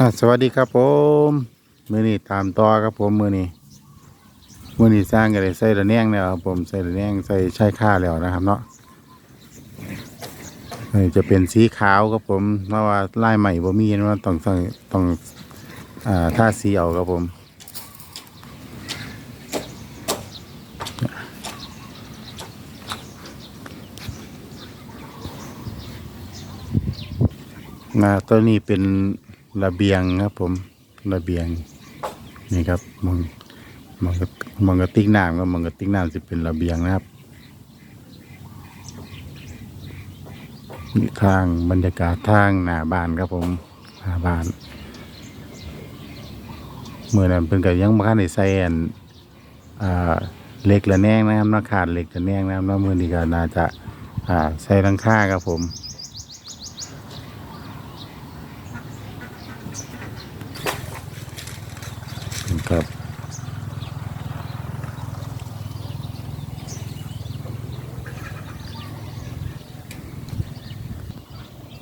อะสวัสดีครับผมมือนี้ตามต่อครับผมมือนี้มือนี้สร้างกันเลยใส่ระแนงแล้วครับผมใส่ระแนงใส่ใช้ค่าแล้วนะครับ เนาะนี่จะเป็นสีขาวครับผมเพราะว่าลายใหม่บ่มีนะว่าต้องต้องต้องอ่าท่าสีเอาครับผมนะตัวนี้เป็น ระเบียงครับผมระเบียงนี่ครับมองมองกมองกระติกน้ำก็มองกระติกน้ำจะเป็นระเบียงนะครับนี่ทางบรรยากาศทางหน้าบ้านครับผมหน้าบ้านเมื่อนั้นเป็นกับยังบ้านในใส่อันอ่าเหล็กละแนงนะครับนาขาดเหล็กละแนงนะครับแล้วมือนี้ก็น่าจะใส่ลังค่าครับผม ครับ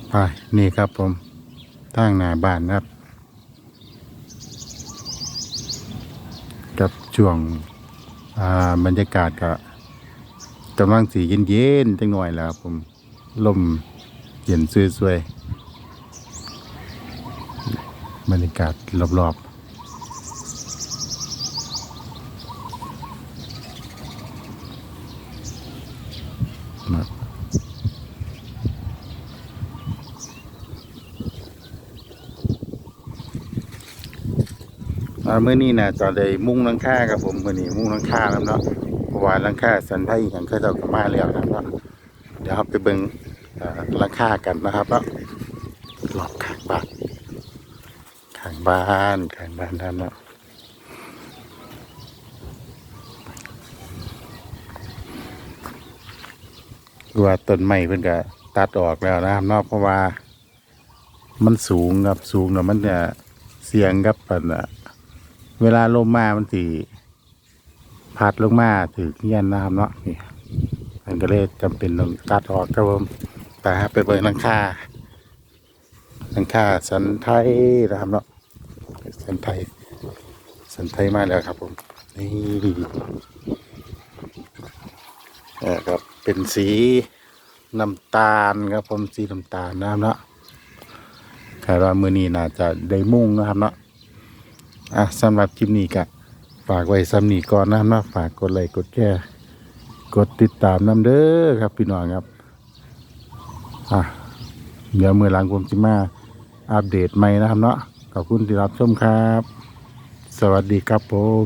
ไปนี่ครับผมทางหน้าบ้านครับ กับช่วงอ่าบรรยากาศก็กำลังสีเย็นๆจังหน่อยแล้วครับผมลมเย็นสวยๆบรรยากาศรอบๆ นะอ่ามื่อนี้นะจะได้มุ่งลังค่าครับผมมื่อนี้มุ่งลังค่าแล้วเนาะเพราะว่าลังค่าสันไทยอย่างเขาเจ้าก็มาแล้วนะครับเนาะเดี๋ยวเราไปเบิ่งลังค่ากันนะครับเนาะรอบข้างบ้านขางบ้านขางบ้านท่านเนาะ ว่าต้นไม้เพิ่นก็ตัดออกแล้วนะครับเนาะเพราะว่า มันสูงครับสูงแล้วมันจะเสียงกับปันน่ะเวลาลมมามันสิพัดลงมาถือเงี้ยนนะครับเนาะนี่มันก็เลยจำเป็นต้องตัดออกครับผมแต่ฮะไปเบิ่งหลังคาหลังคาสันไทยนะครับเนาะสันไทยสันไทยมาแล้วครับผมนี่ เออครับ เป็นสีน้ำตาลครับผมสีน้ำตาลนะครับเนาะคาดว่ามือนี้น่าจะได้มุ่งนะครับเนาะอะสำหรับคลิปนี้ก็ฝากไว้ซ้ำนี้ก่อนนะครับเนาะฝากกดไลค์กดแชร์กดติดตามน้ำเด้อครับพี่น้องครับอะเดี๋ยวมือหลังผมจะมาอัปเดตใหม่นะครับเนาะขอบคุณที่รับชมครับ สวัสดีครับผม